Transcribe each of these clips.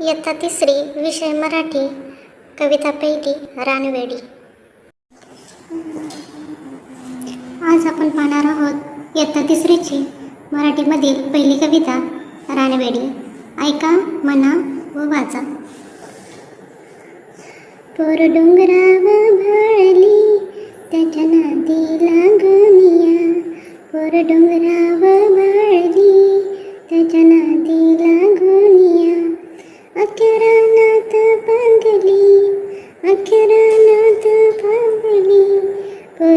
इयत्ता तिसरी विषय मराठी कविता पैठी रानवेडी. आज आपण पाहणार आहोत इयत्ता तिसरीची मराठीमधील पहिली कविता रानवेडी. ऐका म्हणा व वाचा. पोर डोंगराव भाळली त्याच्या नादी लागनिया पोर डोंगरा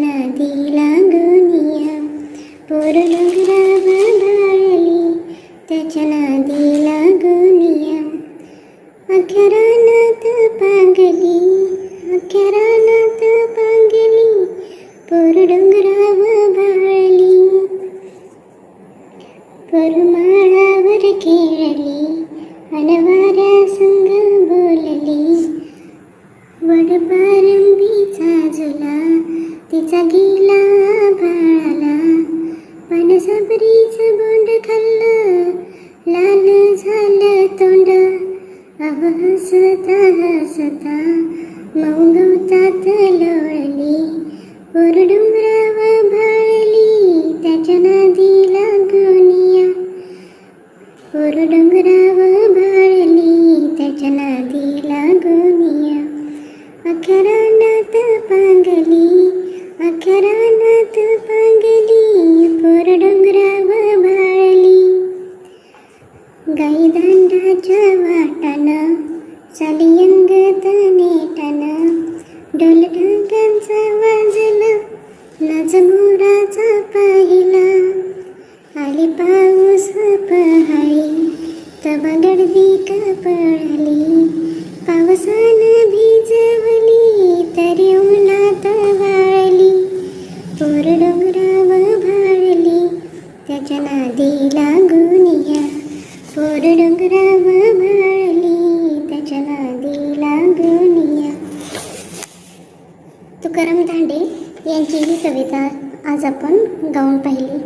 नादी लागनिया पोर डोंगराव भाळली त्याच्या नदी लागनिया अखेरानात पांगली अखेरानात पांगली पोर डोंगराव बाळली परमाळावर खेळली अनवाऱ्या संग बोलली. वडपारंबीचा झुला तिचा गेला बाळाला पणसबरीच बोंड खाल्लं. लाल झालं तोंड. अह हसता. हसता मौगवतात लोळली. वर पांगली पोर डोंगराव भाळली गाई दांडाच्या वाटानं चाली अंगत नेटानं ढोल ढाकांचा वाजला नाच मोराचा पाहिला आली पाऊस पहाळी तबा गर्दी का पळाली पावसानं डोंगराव भाळली त्याच्या नादी लागूनिया पोर डोंगराव भाळली त्याच्या नादी लागूनिया तुकाराम धांडे यांची ही कविता आज आपण गाऊन पाहिली.